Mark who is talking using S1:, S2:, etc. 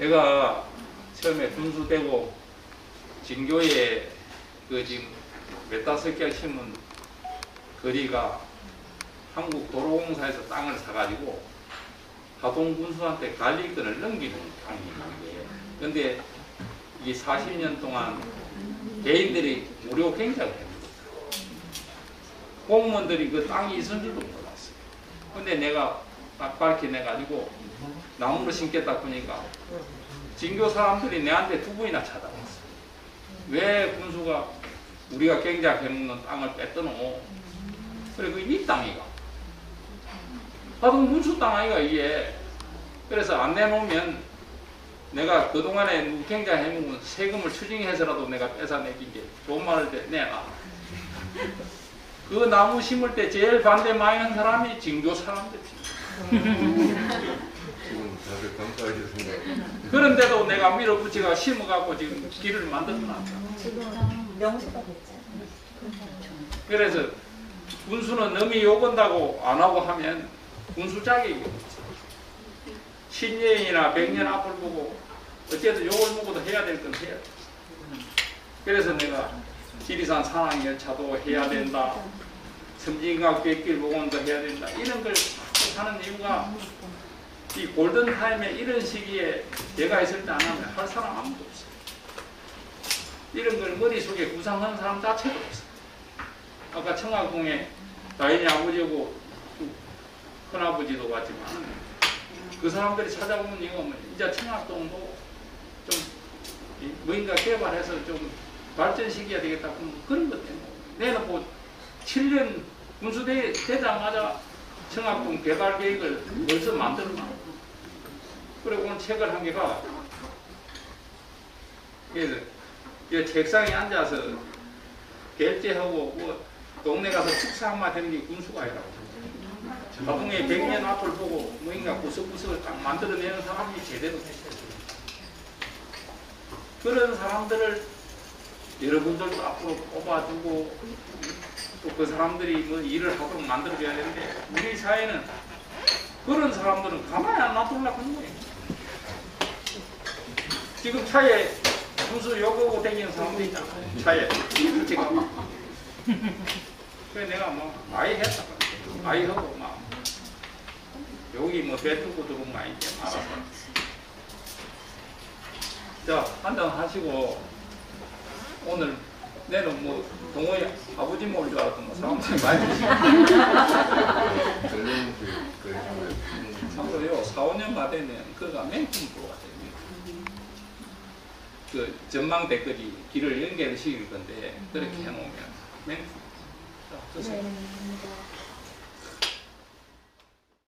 S1: 내가 처음에 군수되고 진교에 그 지금 몇 다섯 개 심은 거리가 한국 도로공사에서 땅을 사가지고 하동 군수한테 관리권을 넘기는 땅이에요. 근데 이게 40년 동안 개인들이 무료 경작을 합니다. 공무원들이 그 땅이 있은 줄도 몰랐어요. 근데 내가 딱 밝혀내가지고 나무를 심겠다 보니까 진교 사람들이 내한테 두 번이나 찾아왔어. 왜 군수가 우리가 경작 해먹는 땅을 뺐더노? 그래 그이 땅이가. 하동 군수 땅 아이가 이게. 그래서 안 내놓으면 내가 그동안에 누구 경작 해먹은 세금을 추징해서라도 내가 뺏어내긴 게 좋은 말을 때 내놔. 그 나무 심을 때 제일 반대 많이 한 사람이 진교 사람들이지.
S2: 생각.
S1: 그런데도 내가 밀어붙이가 심어갖고 지금 길을 만들어놨다.
S3: 지금 명수가 됐죠.
S1: 그래서 군수는 남이 욕한다고 안 하고 하면 없어. 10년이나 100년 앞을 보고 어쨌든 욕을 먹어도 해야 될 건 해야 돼. 그래서 내가 지리산 산악열차도 해야 된다. 섬진강 백길 복원도 해야 된다. 이런 걸 하는 이유가 이 골든타임에 이런 시기에 내가 있을 때 안 하면 할 사람 아무도 없어. 이런 걸 머릿속에 구상하는 사람 자체도 없어. 아까 청학동에 다인이 아버지고 그 큰아버지도 왔지만 그 사람들이 찾아오는 이유가 뭐 이제 청학동도 좀 이- 뭔가 개발해서 좀 발전시켜야 되겠다 그런 그런 것 때문에 내는 뭐 7년 군수대 되자마자 청학동 개발 계획을 벌써 만들어놔 그리고 오늘 책을 한 개가 이 책상에 앉아서 결제하고 뭐 동네 가서 축사 한마디 하는 게 군수가 아니라고. 가동의 100년 앞을 보고 뭔가 구석구석을 딱 만들어내는 사람이 제대로 됐어요. 그런 사람들을 여러분들도 앞으로 뽑아주고 또 그 사람들이 뭐 일을 하도록 만들어줘야 되는데 우리 사회는 그런 사람들은 가만히 안 놔둘라 하는 거예요. 지금 차에 군수 욕하고 다니는 사람도 있잖아. 차에. 지금. 그래 내가 뭐 아이 했다. 아이 하고 막 여기 뭐 배투고 들어온 거 아니지 알아서. 자 한잔 하시고 오늘 내는 뭐 동호회 아버지 모를 줄 알았던 뭐 사람들이 많이
S2: 그
S1: 참고요 4, 5년 받으면 그가 맹품 들어왔어요. 그 전망 댓글이 길을 연결시킬 건데 그렇게 해놓으면 드세요.
S3: 네, 감사합니다.